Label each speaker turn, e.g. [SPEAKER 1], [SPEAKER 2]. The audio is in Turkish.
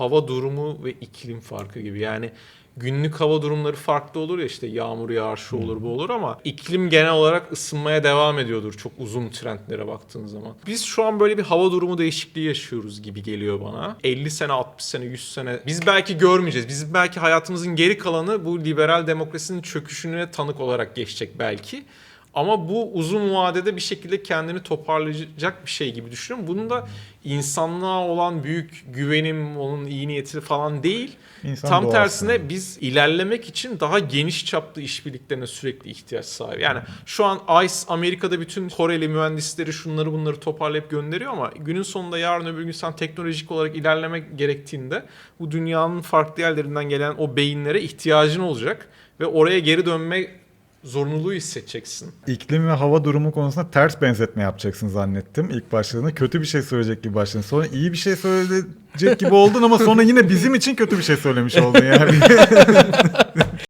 [SPEAKER 1] hava durumu ve iklim farkı gibi. Yani günlük hava durumları farklı olur ya işte yağmur yağar şu olur bu olur ama iklim genel olarak ısınmaya devam ediyordur çok uzun trendlere baktığın zaman. Biz şu an böyle bir hava durumu değişikliği yaşıyoruz gibi geliyor bana. 50 sene, 60 sene, 100 sene biz belki görmeyeceğiz. Biz belki hayatımızın geri kalanı bu liberal demokrasinin çöküşüne tanık olarak geçecek belki. Ama bu uzun vadede bir şekilde kendini toparlayacak bir şey gibi düşünüyorum. Bunun da insanlığa olan büyük güvenim, onun iyi niyeti falan değil.
[SPEAKER 2] İnsan
[SPEAKER 1] Tam
[SPEAKER 2] doğası.
[SPEAKER 1] tersine biz ilerlemek için daha geniş çaplı işbirliklerine sürekli ihtiyaç sahibi. Yani şu an ICE Amerika'da bütün Koreli mühendisleri şunları bunları toparlayıp gönderiyor ama günün sonunda yarın öbür gün sen teknolojik olarak ilerlemek gerektiğinde bu dünyanın farklı yerlerinden gelen o beyinlere ihtiyacın olacak ve oraya geri dönme zorunluluğu hissedeceksin.
[SPEAKER 2] İklim ve hava durumu konusunda ters benzetme yapacaksın zannettim ilk başladığında. Kötü bir şey söyleyecek gibi başladın. Sonra iyi bir şey söyleyecek gibi oldun ama sonra yine bizim için kötü bir şey söylemiş oldun yani.